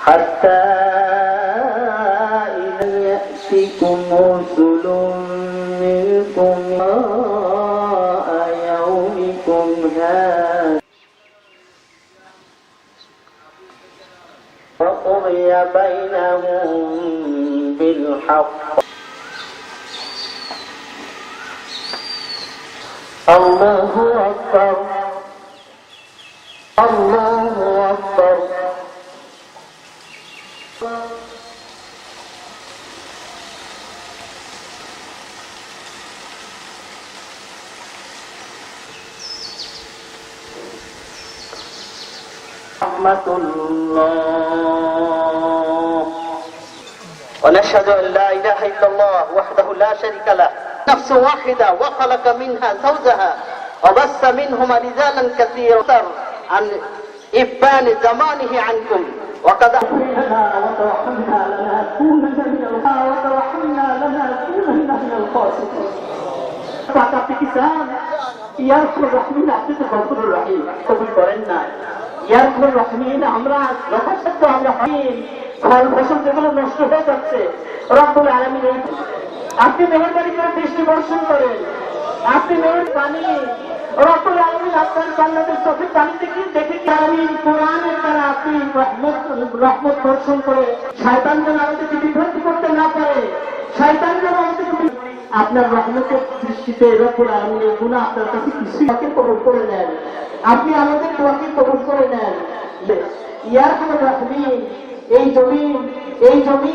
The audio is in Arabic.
حتى إذا يأتكم رسل منكم يومكم هذا. وقضي بينهم بالحق. الله أكبر. الله أكبر رحمة الله. ونشهد أن لا إله إلا الله وحده لا شريك له. نفس واحدة وخلق منها زوجها وبس منهما رجالا كثيرا. عن إبان زمانه عنكم. وقد أحيينا وتوحنا لنا كوننا من وترحمنا لنا كوننا من الخاسرين. فأعطى كتاب يرفض رحمنا عبد الغفور الرحيم. قبل برنا রহিম কবুল করেন না ইয়ারকুর রহমিন, আমরা যথাসাধ্য আমরা হইন ফল ফসল যেগুলো নষ্ট যাচ্ছে, রব্বুল আলমিন আপনি মেহরবানি করে বৃষ্টি বর্ষণ করেন, আপনি মেহর পানি আলমিন আপনার চোখের পানিতে কি দেখে আলমিন আপনি রহমত বর্ষণ করে, শয়তান যেন আমাদেরকে করতে না পারে, শয়তান আপনার রহমতের দৃষ্টিতে এরকম আলমীর গুণ আপনার কাছে কিছু আমাকে কবুল করে নেন। আপনি আমাদের দোয়াকে কবর করে নেন। ইয়ার রাখবি এই জমি এই জমি